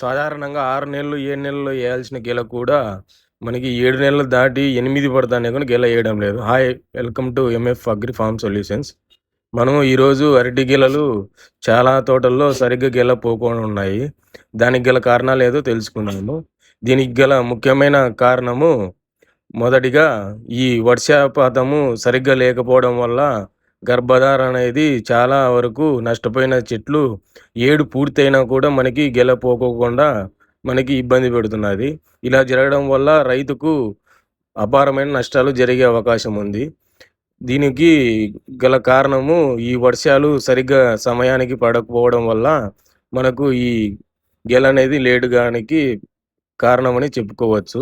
సాధారణంగా ఆరు నెలలు ఏడు నెలలు వేయాల్సిన గెల కూడా మనకి ఏడు నెలలు దాటి ఎనిమిది పడతానే కానీ గెల వేయడం లేదు. Hi welcome to M F agri farm solutions. మనము ఈరోజు అరటి గెలలు చాలా తోటల్లో సరిగ్గా గెల పోకుండా ఉన్నాయి. దానికి గల కారణాలు ఏదో తెలుసుకున్నాము దీనికి గల ముఖ్యమైన కారణము మొదటిగా ఈ వర్షపాతము సరిగ్గా లేకపోవడం వల్ల గర్భధార అనేది చాలా వరకు నష్టపోయిన చెట్లు ఏడు పూర్తయినా కూడా మనకి గెలపోకోకుండా మనకి ఇబ్బంది పెడుతున్నది. ఇలా జరగడం వల్ల రైతుకు అపారమైన నష్టాలు జరిగే అవకాశం ఉంది. దీనికి గల కారణము ఈ వర్షాలు సరిగ్గా సమయానికి పడకపోవడం వల్ల మనకు ఈ గెల అనేది లేటుగానికి కారణమని చెప్పుకోవచ్చు.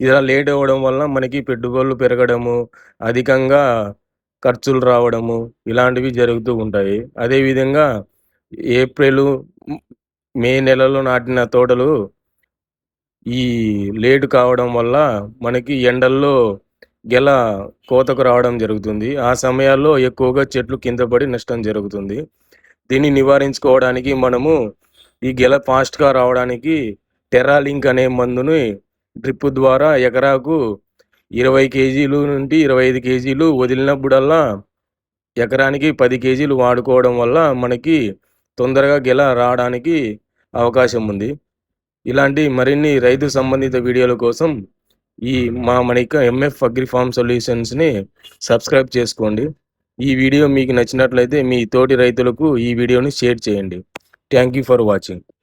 ఇలా లేట్ అవ్వడం వల్ల మనకి పెట్టుబడులు పెరగడము అధికంగా ఖర్చులు రావడము ఇలాంటివి జరుగుతూ ఉంటాయి. అదేవిధంగా ఏప్రిల్ మే నెలలో నాటిన తోటలు ఈ లేటు కావడం వల్ల మనకి ఎండల్లో గెల కోతకు రావడం జరుగుతుంది. ఆ సమయాల్లో ఎక్కువగా చెట్లు కింద పడి నష్టం జరుగుతుంది. దీన్ని నివారించుకోవడానికి మనము ఈ గెల ఫాస్ట్గా రావడానికి టెరాలింక్ అనే మందుని డ్రిప్ ద్వారా ఎకరాకు ఇరవై కేజీలు నుండి ఇరవై ఐదు కేజీలు వదిలినప్పుడల్లా ఎకరానికి పది కేజీలు వాడుకోవడం వల్ల మనకి తొందరగా గెల రావడానికి అవకాశం ఉంది. ఇలాంటి మరిన్ని రైతు సంబంధిత వీడియోల కోసం ఈ మా మణిక ఎంఎఫ్ అగ్రిఫామ్ సొల్యూషన్స్ని సబ్స్క్రైబ్ చేసుకోండి. ఈ వీడియో మీకు నచ్చినట్లయితే మీ తోటి రైతులకు ఈ వీడియోని షేర్ చేయండి. Thank you for watching